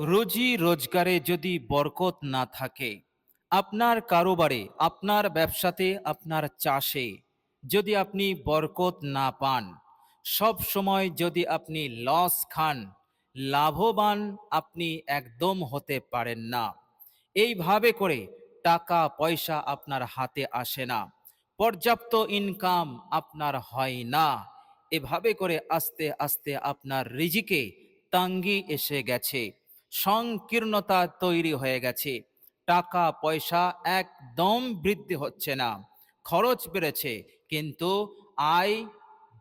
রুজি রোজগারে যদি বরকত না থাকে, আপনার কারোবারে, আপনার ব্যবসাতে, আপনার চাষে যদি আপনি বরকত না পান, সব সময় যদি আপনি লস খান, লাভবান আপনি একদম হতে পারেন না। এইভাবে করে টাকা পয়সা আপনার হাতে আসে না, পর্যাপ্ত ইনকাম আপনার হয় না। এভাবে করে আস্তে আস্তে আপনার রিজিকে তাঙ্গি এসে গেছে। সংকীর্ণতা তৈরি হয়ে গেছে। টাকা, পয়সা একদম বৃদ্ধি হচ্ছে না। খরচ বেড়েছে, কিন্তু আয়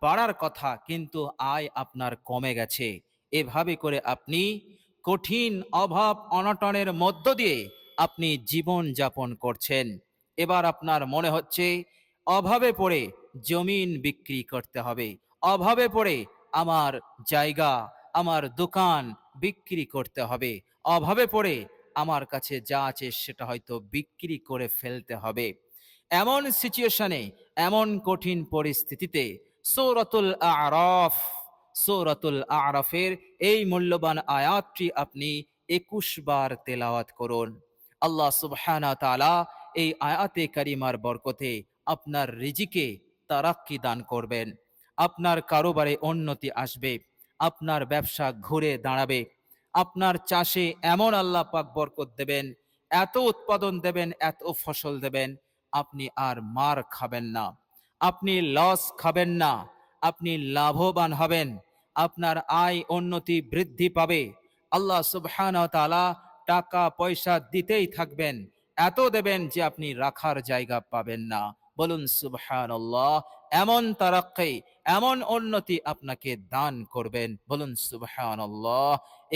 বাড়ার কথা, কিন্তু আয় আপনার কমে গেছে। এভাবে করে আপনি কঠিন অভাব অনটনের মধ্য দিয়ে আপনি জীবন যাপন করছেন। এবার আপনার মনে হচ্ছে, অভাবে পড়ে জমিন বিক্রি করতে হবে। অভাবে পড়ে আমার জায়গা আমার দোকান বিক্রি করতে হবে। অভাবে পড়ে আমার কাছে যা আছে সেটা হয়তো বিক্রি করে ফেলতে হবে। এমন সিচুয়েশনে এমন কঠিন পরিস্থিতিতে সৌরতুল আরফ, সৌরতুল আরফের এই মূল্যবান আয়াতটি আপনি একুশ বার তেলাওয়াত করুন। আল্লাহ সুবহানা তালা এই আয়াতে কারিমার বরকতে আপনার রিজিকে তারাক্কি দান করবেন। আপনার কারোবারে উন্নতি আসবে। আপনার ব্যবসা ঘুরে দাঁড়াবে। আপনার চাষে এমন আল্লাহ পাক বরকত দেবেন, এত উৎপাদন দেবেন, এত ফসল দেবেন, আপনি আর মার খাবেন না। আপনি লস খাবেন না, আপনি লাভবান হবেন, আপনার আয় উন্নতি বৃদ্ধি পাবে। আল্লাহ সুবহান তাআলা টাকা পয়সা দিতেই থাকবেন, এত দেবেন যে আপনি রাখার জায়গা পাবেন না। বলুন সুবহান এমন তারাক্কি, এমন উন্নতি আপনাকে দান করবেন। বলুন সুবহান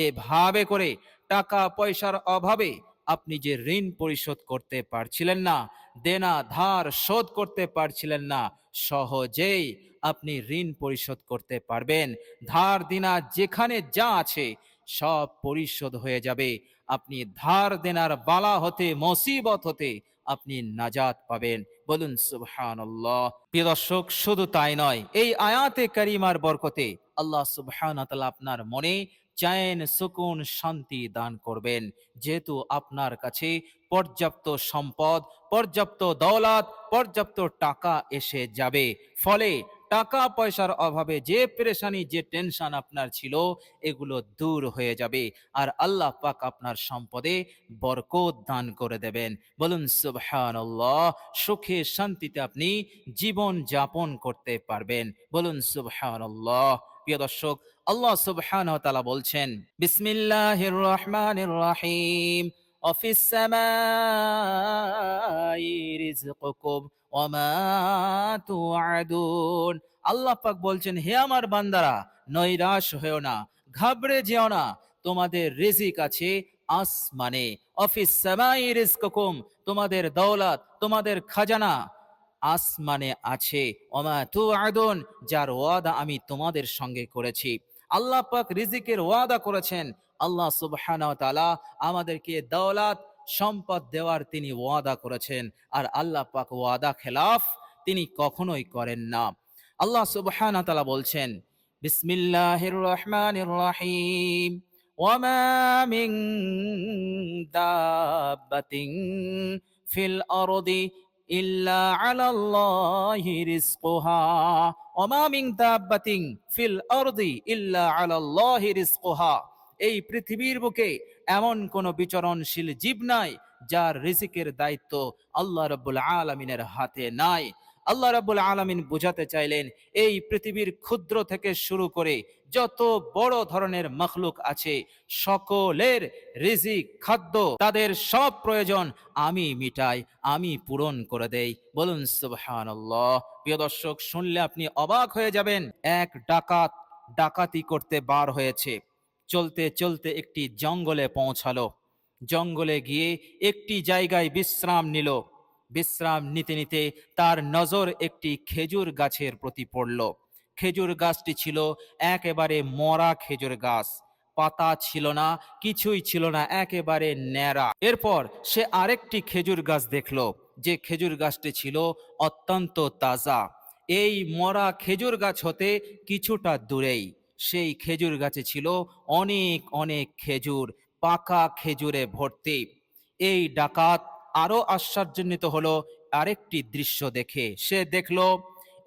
এভাবে করে টাকা পয়সার অভাবে আপনি যে ঋণ পরিশোধ করতে পারছিলেন না, দেনা ধার শোধ করতে পারছিলেন না, সহজেই আপনি ঋণ পরিশোধ করতে পারবেন। ধার দিনা যেখানে যা আছে সব পরিশোধ হয়ে যাবে। আপনি ধার দেনার বালা হতে, মুসিবত হতে আপনি নাজাত পাবেন। বলুন, সুবহানাল্লাহ। প্রিয় দর্শক, শুধু তাই নয়, এই আয়াতে কারিমার বরকতে আল্লাহ সুবহান আপনার মনে চায়েন, সুকুন, শান্তি দান করবেন। যেহেতু আপনার কাছে পর্যাপ্ত সম্পদ, পর্যাপ্ত দৌলত, পর্যাপ্ত টাকা এসে যাবে। ফলে টাকা পয়সার অভাবে যে পেরেশানি, যে টেনশন আপনার ছিল, এগুলো দূর হয়ে যাবে। আর আল্লাহ পাক আপনার সম্পদে বরকত দান করে দেবেন। বলুন, সুবহানাল্লাহ, সুখে শান্তিতে আপনি জীবন যাপন করতে পারবেন। বলুন, সুবহানাল্লাহ। প্রিয় দর্শক, আল্লাহ সুবহানাহু ওয়া বলছেন, বিসমিল্লাহির রহমানির রহিম। وفي السماء رزقكم وما توعدون আল্লাহ পাক বলছেন হে আমার বান্দারা নৈরাশ হয়েও না ঘাবড়ে যেও না তোমাদের রিজিক আছে আসমানে অফিস সামাই রিজকুকুম তোমাদের দৌলত তোমাদের খাজানা আসমানে আছে ওমা তু আদন যার ওয়াদা আমি তোমাদের সঙ্গে করেছি আল্লাহ পাক রিজিকের ওয়াদা করেছেন আল্লাহ সুবহানাহু ওয়া তাআলা আমাদেরকে দৌলত সম্পদ দেওয়ার তিনি ওয়াদা করেছেন। আর আল্লাহ পাক ওয়াদা খেলাফ তিনি কখনোই করেন না। আল্লাহ সুবহানাহু ওয়া তাআলা বলছেন, বিসমিল্লাহির রহমানির রহিম। মিন দাব্বাতিন ফিল আরদি ইল্লা আলাল্লাহি রিজকুহা ওমা মিন দাব্বাতিন ফিল আরদি ইল্লা আলাল্লাহি রিজকুহা এই পৃথিবীর বুকে এমন কোন বিচরণশীল জীব নাই যার রিজিকের দায়িত্ব আল্লাহ রাব্বুল আলামিনের হাতে নাই। আল্লাহ রাব্বুল আলামিন বুঝাতে চাইলেন, এই পৃথিবীর ক্ষুদ্র থেকে শুরু করে যত বড় ধরনের মখলুক আছে, সকলের রিজিক, খাদ্য, তাদের সব প্রয়োজন আমি মিটাই, আমি পূরণ করে দেই। বলুন, সুবহানাল্লাহ। প্রিয় দর্শক, শুনলে আপনি অবাক হয়ে যাবেন, এক ডাকাত ডাকাতি করতে বার হয়েছে। চলতে চলতে একটি জঙ্গলে পৌঁছালো। জঙ্গলে গিয়ে একটি জায়গায় বিশ্রাম নিল। বিশ্রাম নিতে নিতে তার নজর একটি খেজুর গাছের প্রতি পড়ল। খেজুর গাছটি ছিল একেবারে মরা খেজুর গাছ। পাতা ছিল না, কিছুই ছিল না, একেবারে ন্যাড়া। এরপর সে আরেকটি খেজুর গাছ দেখল। যে খেজুর গাছটি ছিল অত্যন্ত তাজা। এই মরা খেজুর গাছ হতে কিছুটা দূরেই। সেই খেজুর গাছে ছিল অনেক অনেক খেজুর, পাকা খেজুরে ভর্তি। এই ডাকাত আরও আশ্চর্যান্বিত হলো, আরেকটি দৃশ্য দেখে। সে দেখল,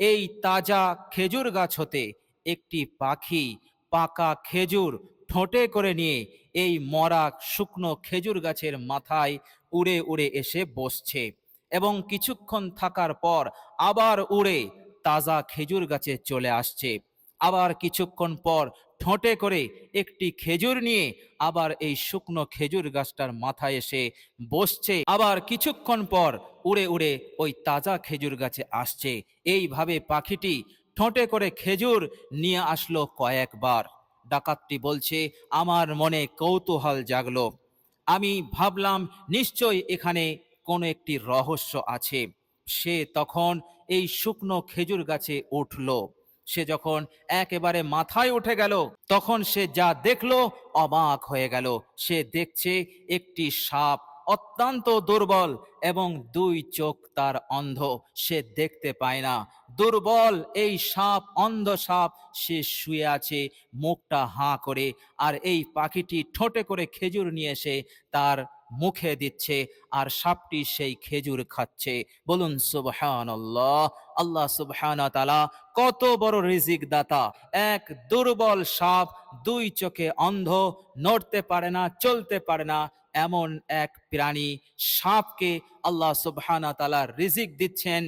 এই তাজা খেজুর গাছ হতে একটি পাখি পাকা খেজুর ঠোঁটে করে নিয়ে এই মরা শুকনো খেজুর গাছের মাথায় উড়ে উড়ে এসে বসছে এবং কিছুক্ষণ থাকার পর আবার উড়ে তাজা খেজুর গাছে চলে আসছে। আবার কিছুক্ষণ পর ঠোঁটে করে একটি খেজুর নিয়ে আবার এই শুকনো খেজুর গাছটার মাথায় এসে বসছে। আবার কিছুক্ষণ পর উড়ে উড়ে ওই তাজা খেজুর গাছে আসছে। এইভাবে পাখিটি ঠোঁটে করে খেজুর নিয়ে আসলো কয়েকবার। ডাকাতটি বলছে, আমার মনে কৌতূহল জাগলো। আমি ভাবলাম নিশ্চয় এখানে কোনো একটি রহস্য আছে। সে তখন এই শুকনো খেজুর গাছে উঠল। সে যখন একেবারে মাথায় উঠে গেল, তখন সে যা দেখল অবাক হয়ে গেল। সে দেখছে একটি সাপ অত্যন্ত দুর্বল এবং দুই চোখ তার অন্ধ। সে দেখতে পায় না। দুর্বল এই সাপ, অন্ধ সাপ, সে শুয়ে আছে, মুখটা হাঁ করে, আর এই পাখিটি ঠোঁটে করে খেজুর নিয়ে এসে তার মুখে দিচ্ছে আর সাপটি সেই খেজুর খাচ্ছে। বলুন সুবহান আল্লাহ আল্লাহ সুবহান তালা কত বড় রিজিক দাতা এক দুর্বল সাপ দুই চোখে অন্ধ, নড়তে পারে না, চলতে পারে না। এমন এক প্রাণী সাপকে আল্লাহ সুবহান তালা রিজিক দিচ্ছেন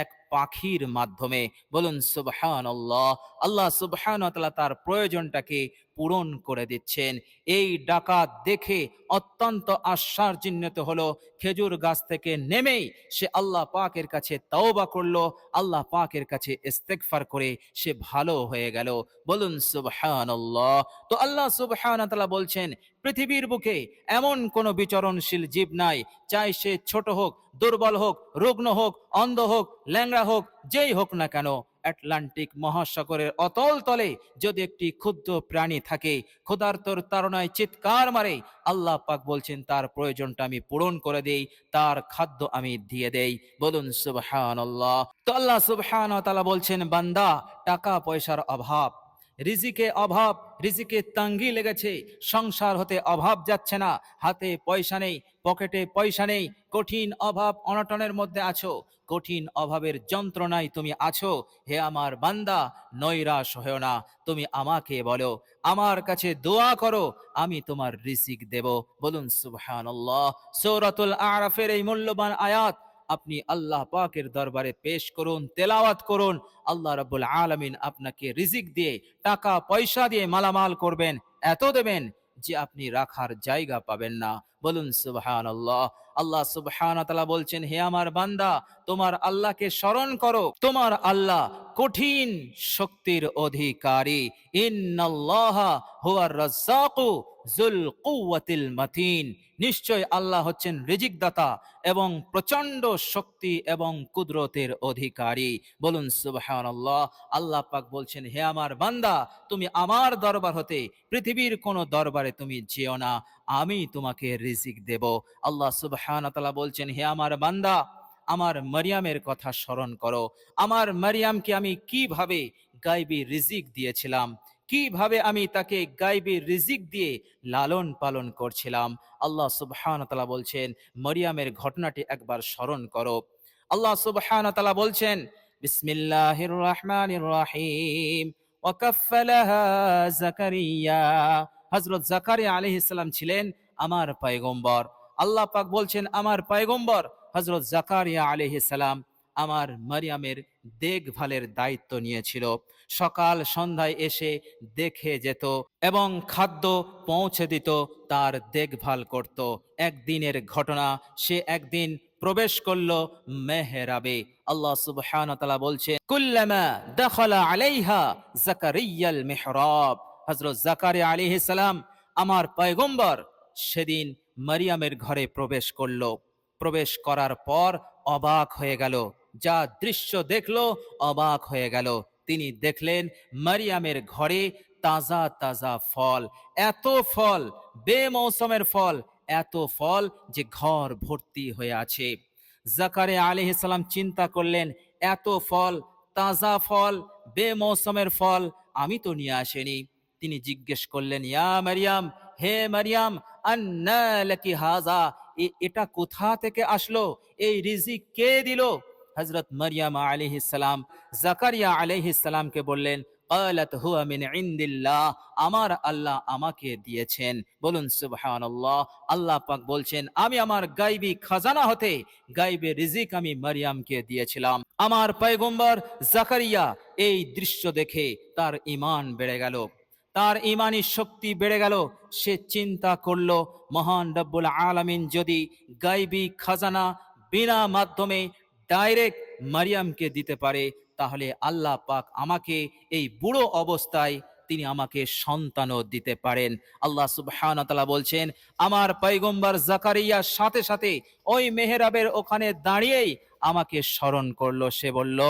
এক পাখির মাধ্যমে। বলুন সুবহান আল্লাহ আল্লাহ সুবহান তালা তার প্রয়োজনটাকে পূরণ করে দিচ্ছেন। এই ডাকাত দেখে অত্যন্ত আশ্চর্যান্বিত হলো। খেজুর গাছ থেকে নেমেই সে আল্লাহ পাকের কাছে তওবা করল। আল্লাহ পাকের কাছে ইস্তেগফার করে সে ভালো হয়ে গেল। বলুন, সুবহানাল্লাহ। তো আল্লাহ সুবহানাহু তাআলা বলছেন, পৃথিবীর বুকে এমন কোন বিচরণশীল জীব নাই। চাই সে ছোট হোক, দুর্বল হোক, রুগ্ন হোক, অন্ধ হোক, ল্যাংড়া হোক, যেই হোক না কেন। আটলান্টিক মহাসাগরের অতল তলে যদি একটি ক্ষুদ্র প্রাণী থাকে, ক্ষুধার্তর তারণায় চিৎকার মারে, আল্লাহ পাক বলছেন, তার প্রয়োজনটা আমি পূরণ করে দেই, তার খাদ্য আমি দিয়ে দেই। বলুন সুবহান আল্লাহ তো আল্লাহ সুবহান তালা বলছেন, বান্দা টাকা পয়সার অভাব রিজিকে অভাব, রিজিকে তাঙ্গি লেগেছে। সংসার হতে অভাব যাচ্ছে না। হাতে পয়সা নেই, পকেটে পয়সা নেই। কঠিন অভাব অনটনের মধ্যে আছো। কঠিন অভাবের যন্ত্রণায় তুমি আছো। হে আমার বান্দা, নৈরাশ হয়েও না। তুমি আমাকে বলো, আমার কাছে দোয়া করো, আমি তোমার রিজিক দেব। বলুন সুবহানাল্লাহ। সূরাতুল আরাফের এই মূল্যবান আয়াত আপনি আল্লাহ পাকের দরবারে পেশ করুন, তেলাওয়াত করুন। আল্লাহ রাব্বুল আলামিন আপনাকে রিজিক দিয়ে, টাকা পয়সা দিয়ে মালামাল করবেন, এত দেবেন যে আপনি রাখার জায়গা পাবেন না। বলুন সুবহান আল্লাহ আল্লাহ সুবহান তালা বলছেন, হে আমার বান্দা তোমার আল্লাহকে স্মরণ করো। তোমার আল্লাহ কঠিন শক্তির অধিকারী। মাতিন। নিশ্চয় আল্লাহ হচ্ছেন রিজিক দাতা এবং প্রচণ্ড শক্তি এবং কুদরতের অধিকারী। বলুন, সুবহানাল্লাহ, আল্লাহ পাক বলছেন, হে আমার বান্দা, তুমি আমার দরবার হতে, পৃথিবীর কোন দরবারে তুমি যেও না। আমি তোমাকে রিজিক দেব। আল্লাহ সুবহান বলছেন, হে আমার বান্দা আমার মারিয়ামের কথা স্মরণ করো। আমার মারিয়ামকে আমি কীভাবে গাইবি রিজিক দিয়েছিলাম? কীভাবে আমি তাকে গাইবি রিজিক দিয়ে লালন পালন করছিলাম? আল্লাহ সুবহান তালা বলছেন, মরিয়ামের ঘটনাটি একবার স্মরণ করো। আল্লাহ সুবহান তালা বলছেন, বিসমিল্লাহির রহমানির রহিম। জাকারিয়া হযরত জাকারিয়া সালাম ছিলেন আমার পায়গম্বর। আল্লাহ পাক বলছেন, আমার পয়গম্বর হযরত জাকারিয়া সালাম আমার মারিয়ামের দেখভালের দায়িত্ব নিয়েছিল। সকাল সন্ধ্যায় এসে দেখে যেত এবং খাদ্য পৌঁছে দিত, তার দেখভাল করত। একদিনের ঘটনা, সে একদিন প্রবেশ করল মেহরাবে। আল্লাহ সুবহানাহু ওয়া বলছে কুল্লামা দাখালা আলাইহা জাকারিয়াল মিহরাব। হযরত জাকারিয়া আলাইহিস সালাম আমার পয়গম্বর সেদিন মারিয়ামের ঘরে প্রবেশ করল। প্রবেশ করার পর অবাক হয়ে গেল। যা দৃশ্য দেখল, অবাক হয়ে গেল। তিনি দেখলেন মারিয়ামের ঘরে তাজা তাজা ফল। এত ফল, বেমৌসমের ফল, এত ফল যে ঘর ভর্তি হয়ে আছে। জাকারে আলাইহিস সালাম চিন্তা করলেন, এত ফল, তাজা ফল, বেমৌসমের ফল, আমি তো নিয়ে আসেনি। তিনি জিজ্ঞেস করলেন, ইয়া মারিয়াম, হে মারিয়াম, আন্না লাকি হাজা? এটা কোথা থেকে আসলো এই রিজিক কে দিল হজরত মারিয়াম আলাইহিস সালাম জাকারিয়া আলাইহিস সালামকে বললেন قالت هو من عند الله আমার আল্লাহ আমাকে দিয়েছেন বলুন সুবহানাল্লাহ আল্লাহ পাক বলছেন আমি আমার গাইবি খাজানা হতে গাইবে রিজিক আমি মারিয়ামকে দিয়েছিলাম আমার পয়গম্বর জাকারিয়া এই দৃশ্য দেখে তার ঈমান বেড়ে গেল তার ইমানি শক্তি বেড়ে গেল, সে চিন্তা করল, মহান রব্বুল আলামিন যদি গাইবি খাজানা বিনা মাধ্যমে ডাইরেক্ট মারিয়ামকে দিতে পারে, তাহলে আল্লাহ পাক আমাকে এই বুড়ো অবস্থায় তিনি আমাকে সন্তানও দিতে পারেন। আল্লাহ ওয়া বলছেন, আমার পয়গম্বর জাকারিয়ার সাথে সাথে ওই মেহরাবের ওখানে দাঁড়িয়েই আমাকে স্মরণ করল। সে বলল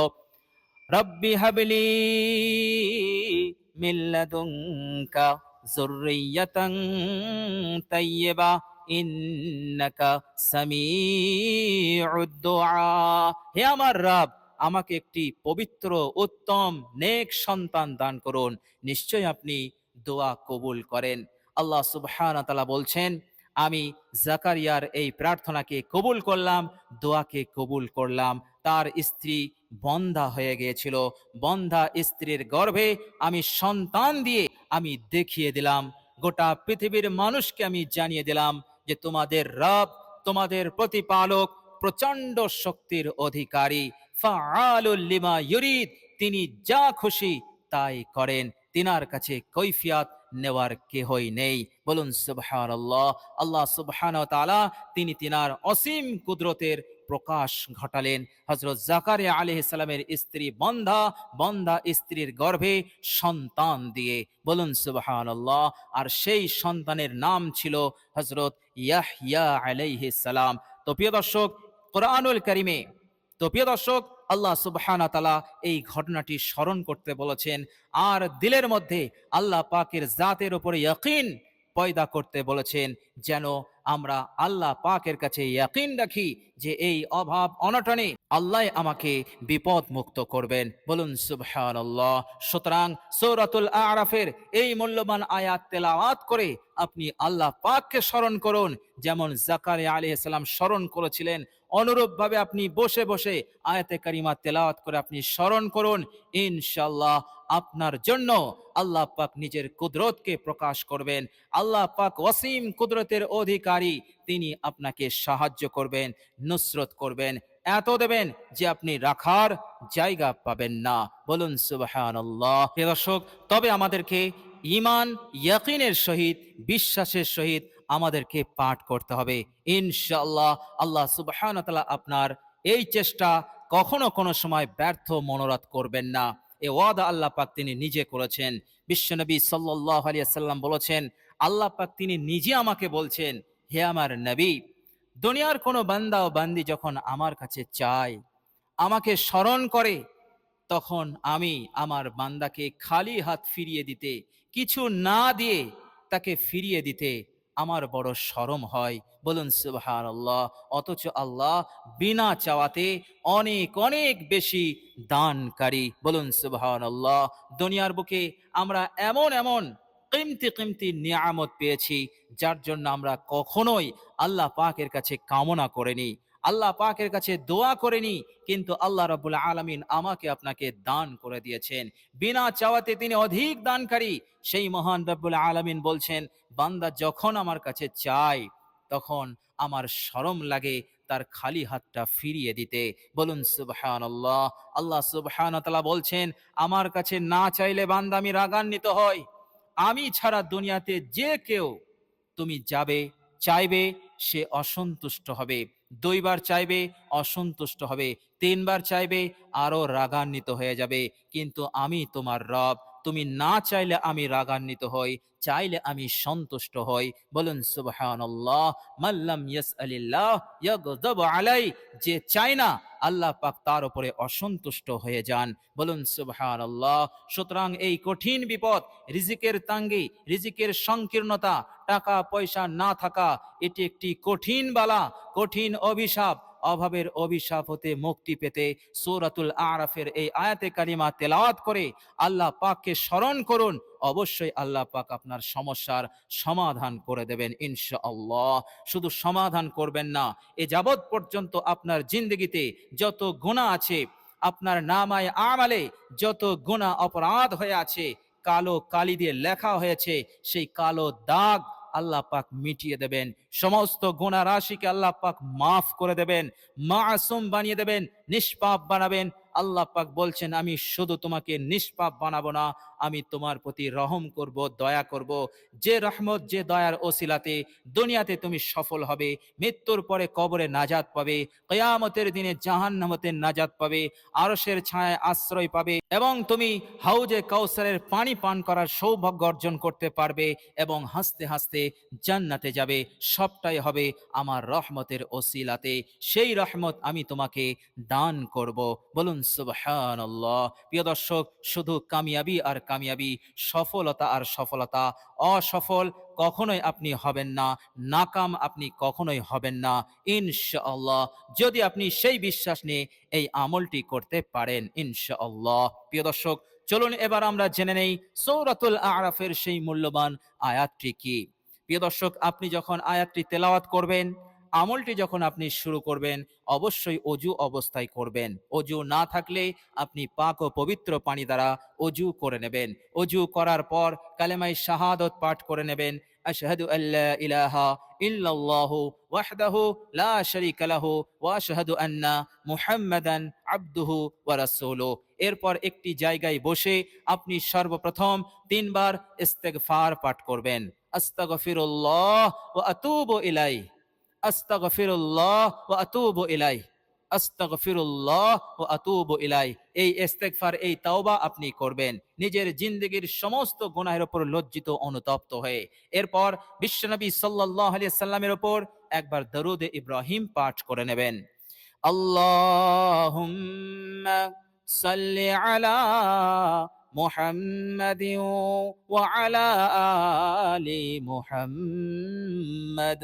রব্বি হাবলি মিল্লাদুনকা যুররিয়াতান তাইয়্যিবা, ইন্নাকা সামিউদ দুআ। হে আমার রব, আমাকে একটি পবিত্র, উত্তম, নেক সন্তান দান করুন। নিশ্চয় আপনি দোয়া কবুল করেন। আল্লাহ সুবহানাহু তাআলা বলছেন, আমি জাকারিয়ার এই প্রার্থনাকে কবুল করলাম, দোয়াকে কবুল করলাম। তার স্ত্রী বন্ধা হয়ে গিয়েছিল। বন্ধা স্ত্রীর গর্ভে আমি সন্তান দিয়ে আমি দেখিয়ে দিলাম। গোটা পৃথিবীর মানুষকে আমি জানিয়ে দিলাম যে তোমাদের রব, তোমাদের প্রতিপালক প্রচণ্ড শক্তির অধিকারী। লিমা ইউরিদ, তিনি যা খুশি তাই করেন। তিনার কাছে কৈফিয়াত নেওয়ার কেহই নেই। বলুন সুবহানাল্লাহ। আল্লাহ সুবহানাহু ওয়া তাআলা, তিনি তিনার অসীম কুদরতের প্রকাশ ঘটালেন। হজরত জাকারিয়া আলাইহিস সালামের স্ত্রী বন্ধা বন্ধা স্ত্রীর গর্ভে সন্তান দিয়ে। বলুন সুবহানাল্লাহ। আর সেই সন্তানের নাম ছিল হজরত ইয়াহইয়া আলাইহিস সালাম। তো প্রিয় দর্শক, কোরআনুল করিমে, তো প্রিয় দর্শক, আল্লাহ সুবহানা তালা এই ঘটনাটি স্মরণ করতে বলেছেন। আর দিলের মধ্যে আল্লাহ পাকের জাতের উপরে ইয়াকিন পয়দা করতে বলেছেন। যেন আমরা আল্লাহ পাকের কাছে ইয়াকিন রাখি যে এই অভাব অনটনে আল্লাহ আমাকে বিপদ মুক্ত করবেন। বলুন, সুবহানাল্লাহ। সুতরাং সৌরাতুল আরাফের এই মূল্যবান আয়াত তেলাওয়াত করে আপনি আল্লাহ পাককে স্মরণ করুন। যেমন জাকারিয়া আলাইহিস সালাম স্মরণ করেছিলেন, অনুরূপভাবে আপনি বসে বসে আয়াতে কারিমা তেলাওয়াত করে আপনি স্মরণ করুন। ইনশাল্লাহ আপনার জন্য আল্লাহ পাক নিজের কুদরতকে প্রকাশ করবেন। আল্লাহ পাক ওয়াসিম কুদরতের অধিকারী, তিনি আপনাকে সাহায্য করবেন, নুসরত করবেন, এত দেবেন যে আপনি রাখার জায়গা পাবেন না। বলুন প্রিয় দর্শক, তবে আমাদেরকে ইমান ইয়াকিনের সহিত, বিশ্বাসের সহিত আমাদেরকে পাঠ করতে হবে। ইনশাআল্লাহ, আল্লাহ সুবহান আপনার এই চেষ্টা কখনো কোনো সময় ব্যর্থ, মনোরথ করবেন না। এ ওয়াদা আল্লাহ পাক তিনি নিজে করেছেন। বিশ্বনবী সাল্লাল্লাহু আলাইহি সাল্লাম বলেছেন আল্লাহ পাক তিনি নিজে আমাকে বলছেন, হে আমার নবী, দুনিয়ার কোনো বান্দা ও বান্দি যখন আমার কাছে চায়, আমাকে স্মরণ করে, তখন আমি আমার বান্দাকে খালি হাত ফিরিয়ে দিতে, কিছু না দিয়ে তাকে ফিরিয়ে দিতে আমার বড় শরম হয়। বলুন সুবহান আল্লাহ অথচ আল্লাহ বিনা চাওয়াতে অনেক অনেক বেশি দানকারী। বলুন সুবহান আল্লাহ দুনিয়ার বুকে আমরা এমন এমন কিমতি কিমতি নিয়ামত পেয়েছি, যার জন্য আমরা কখনোই আল্লাহ পাকের কাছে কামনা করিনি। আল্লাহ পাকের কাছে দোয়া করেনি, কিন্তু আল্লাহ রাব্বুল আলামিন আমাকে আপনাকে দান করে দিয়েছেন। বিনা চাওয়াতে তিনি অধিক দানকারী। সেই মহান রব্বুল আলামিন বলছেন, বান্দা যখন আমার কাছে চায়, তখন আমার শরম লাগে তার খালি হাতটা ফিরিয়ে দিতে। বলুন, সুবহানাল্লাহ। আল্লাহ সুবহানাহু তাআলা বলছেন, আমার কাছে না চাইলে বান্দা আমি রাগান্বিত হয় আমি ছাড়া দুনিয়াতে যে কেউ তুমি যাবে, চাইবে, সে অসন্তুষ্ট হবে। দুইবার চাইবে, অসন্তুষ্ট হবে। তিনবার চাইবে, আরও রাগান্বিত হয়ে যাবে। কিন্তু আমি তোমার রব তুমি না চাইলে আমি রাগান্বিত হই, চাইলে আমি সন্তুষ্ট হই। বলুন, সুবহানাল্লাহ মাল্লাম ইয়াসআলিল্লাহ ইয়াগদাব আলাই, যে চায় না, আল্লাহ পাক তার উপরে অসন্তুষ্ট হয়ে যান। বলুন, সুবহানাল্লাহ, সুতরাং এই কঠিন বিপদ, রিজিকের তাঙ্গি, রিজিকের সংকীর্ণতা টাকা পয়সা না থাকা, এটি একটি কঠিন বালা, কঠিন অভিশাপ। অভাবের অভিশাপ হতে মুক্তি পেতে সূরাতুল আরাফের এই আয়াতে কারিমা তেলাওয়াত করে আল্লাহ পাককে স্মরণ করুন। অবশ্যই আল্লাহ পাক আপনার সমস্যার সমাধান করে দেবেন ইনশাআল্লাহ। শুধু সমাধান করবেন না, এ যাবৎ পর্যন্ত আপনার জিন্দগিতে যত গুণা আছে, আপনার নামায় আমালে যত গুণা অপরাধ হয়ে আছে, কালো কালি দিয়ে লেখা হয়েছে, সেই কালো দাগ আল্লাহ পাক মিটিয়ে দেবেন। সমস্ত গোনা রাশিকে আল্লাহ পাক মাফ করে দেবেন। মাসুম বানিয়ে দেবেন, নিষ্পাপ বানাবেন। আল্লাহ পাক বলছেন, আমি শুধু তোমাকে নিষ্পাপ বানাবো না আমি তোমার প্রতি রহম করব, দয়া করব। যে রহমত, যে দয়ার ওসিলাতে দুনিয়াতে তুমি সফল হবে, মৃত্যুর পরে কবরে নাজাত পাবে, কয়ামতের দিনে জাহান্নামতে নাজাত পাবে, আরশের ছায়ায় আশ্রয় পাবে এবং তুমি হাউজে কাউসারের পানি পান করার সৌভাগ্য অর্জন করতে পারবে এবং হাসতে হাসতে জান্নাতে যাবে। সবটাই হবে আমার রহমতের ওসিলাতে। সেই রহমত আমি তোমাকে দান করব। বলুন, সুবহানাল্লাহ। প্রিয় দর্শক, শুধু কামিয়াবি আর কামিয়াবি, সফলতা আর সফলতা। অসফল কখনোই আপনি হবেন না, নাকাম আপনি কখনোই হবেন না। ইনশাআল্লাহ, যদি আপনি সেই বিশ্বাস নিয়ে এই আমলটি করতে পারেন, ইনশাআল্লাহ। প্রিয় দর্শক, চলুন এবার আমরা জেনে নেই সৌরাতুল আরাফের সেই মূল্যবান আয়াতটি কি। প্রিয় দর্শক, আপনি যখন আয়াতটি তেলাওয়াত করবেন আমলটি যখন আপনি শুরু করবেন, অবশ্যই অজু অবস্থায় করবেন। অজু না থাকলে আপনি পাক ও পবিত্র পানি দ্বারা অজু করে নেবেন। অজু করার পর কালেমাই শাহাদত পাঠ করে নেবেন। আশহাদু আল্লা ইলাহা ইল্লাল্লাহু ওয়াহদাহু লা শারীকা লাহু ওয়া আশহাদু আন্না মুহাম্মাদান আবদুহু ওয়া রাসূলুহু এরপর একটি জায়গায় বসে আপনি সর্বপ্রথম তিনবার ইস্তেগফার পাঠ করবেন। আস্তাগফিরুল্লাহ ওয়া আতুবু ইলাইহি। আস্তাগফিরুল্লাহ ওয়া আতুবু ইলাই আস্তাগফিরুল্লাহ ওয়া আতুবু ইলাই এই ইস্তেগফার এই তাওবা আপনি করবেন নিজের জিন্দগির সমস্ত গুনাহের উপর লজ্জিত অনুতপ্ত হয়ে এরপর বিশ্বনবী সাল্লাল্লাহু আলাইহি সাল্লামের উপর একবার দরুদে ইব্রাহিম পাঠ করে নেবেন আল্লাহুম্মা সাল্লি আলা محمد وعلى آل محمد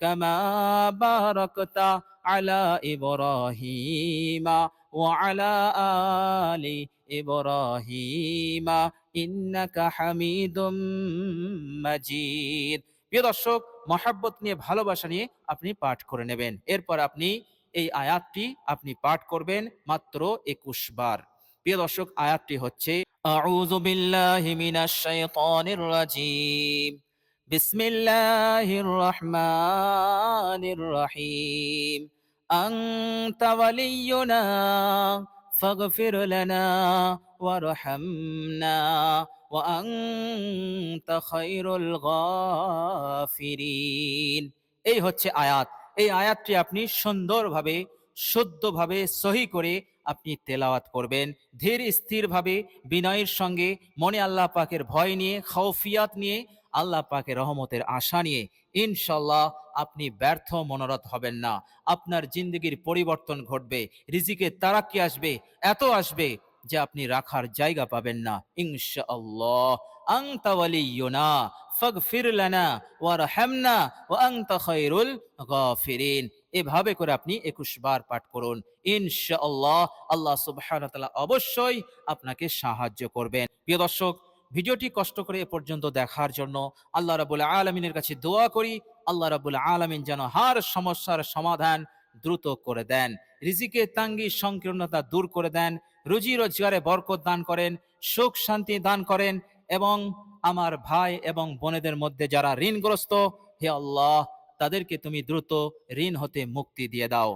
كما باركت على إبراهيم وعلى آل إبراهيم إنك حميد مجيد প্রিয় দর্শক মহাব্বত নিয়ে ভালোবাসা নিয়ে আপনি পাঠ করে নেবেন এরপর আপনি এই আয়াতটি আপনি পাঠ করবেন মাত্র একুশ বার প্রিয় দর্শক আয়াতটি হচ্ছে আউযু বিল্লাহি মিনাশ শাইতানির রাজিম বিসমিল্লাহির রহমানির রহিম أنت ولينا فاغفر لنا وارحمنا وأنت خير الغافرين এই হচ্ছে আয়াত এই আয়াতটি আপনি সুন্দরভাবে শুদ্ধভাবে সহি করে আপনি তেলাওয়াত করবেন ধীর স্থিরভাবে বিনয়ের সঙ্গে মনে আল্লাহ পাকের ভয় নিয়ে খৌফিয়াত নিয়ে আল্লাহ পাকের রহমতের আশা নিয়ে ইনশাল্লাহ আপনি ব্যর্থ, মনোরথ হবেন না। আপনার জিন্দগির পরিবর্তন ঘটবে, রিজিকে তারাক্কি আসবে, এত আসবে যে আপনি রাখার জায়গা পাবেন না। ইনশাআল্লাহ। আংতা ওয়ালিয়ুনা, ফাগফির লানা ওয়ারহামনা ওয়া গাফিরিন। এভাবে করে আপনি একুশ বার পাঠ করুন। ইনশাআল্লাহ আল্লাহ তাআলা অবশ্যই আপনাকে সাহায্য করবেন। প্রিয় দর্শক ভিডিওটি কষ্ট করে এ পর্যন্ত দেখার জন্য আল্লাহ রাবুল আলমিনের কাছে দোয়া করি, আল্লাহ রাবুল আলমিন যেন হার সমস্যার সমাধান দ্রুত করে দেন, রিজিকে তাঙ্গি সংকীর্ণতা দূর করে দেন, রুজি রোজগারে বরকত দান করেন, সুখ শান্তি দান করেন এবং আমার ভাই এবং বোনেদের মধ্যে যারা ঋণগ্রস্ত, হে আল্লাহ, তাদেরকে তুমি দ্রুত ঋণ হতে মুক্তি দিয়ে দাও।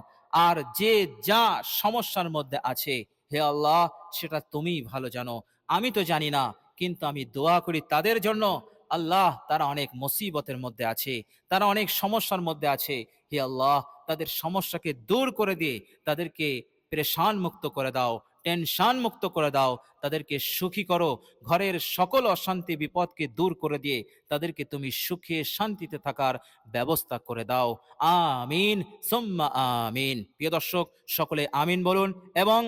আর যে যা সমস্যার মধ্যে আছে, হে আল্লাহ, সেটা তুমি ভালো জানো। আমি তো জানি না কিন্তু আমি দোয়া করি তাদের জন্য। আল্লাহ তারা অনেক মুসিবতের মধ্যে আছে, তারা অনেক সমস্যার মধ্যে আছে। হে আল্লাহ, তাদের সমস্যাকে দূর করে দিয়ে তাদেরকে প্রেশান মুক্ত করে দাও টেনশন মুক্ত করে দাও, তাদেরকে সুখী করো, ঘরের সকল অশান্তি বিপদকে দূর করে দিয়ে তাদেরকে তুমি সুখে শান্তিতে থাকার ব্যবস্থা করে দাও। আমিন, সোম্মা আমিন। প্রিয় দর্শক, সকলে আমিন বলুন এবং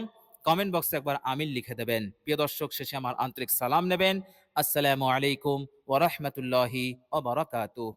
কমেন্ট বক্সে একবার আমিন লিখে দেবেন। প্রিয় দর্শক, শেষে আমার আন্তরিক সালাম নেবেন। আসসালামু আলাইকুম ওরহমতুল্লাহি ওবরাকাতুহ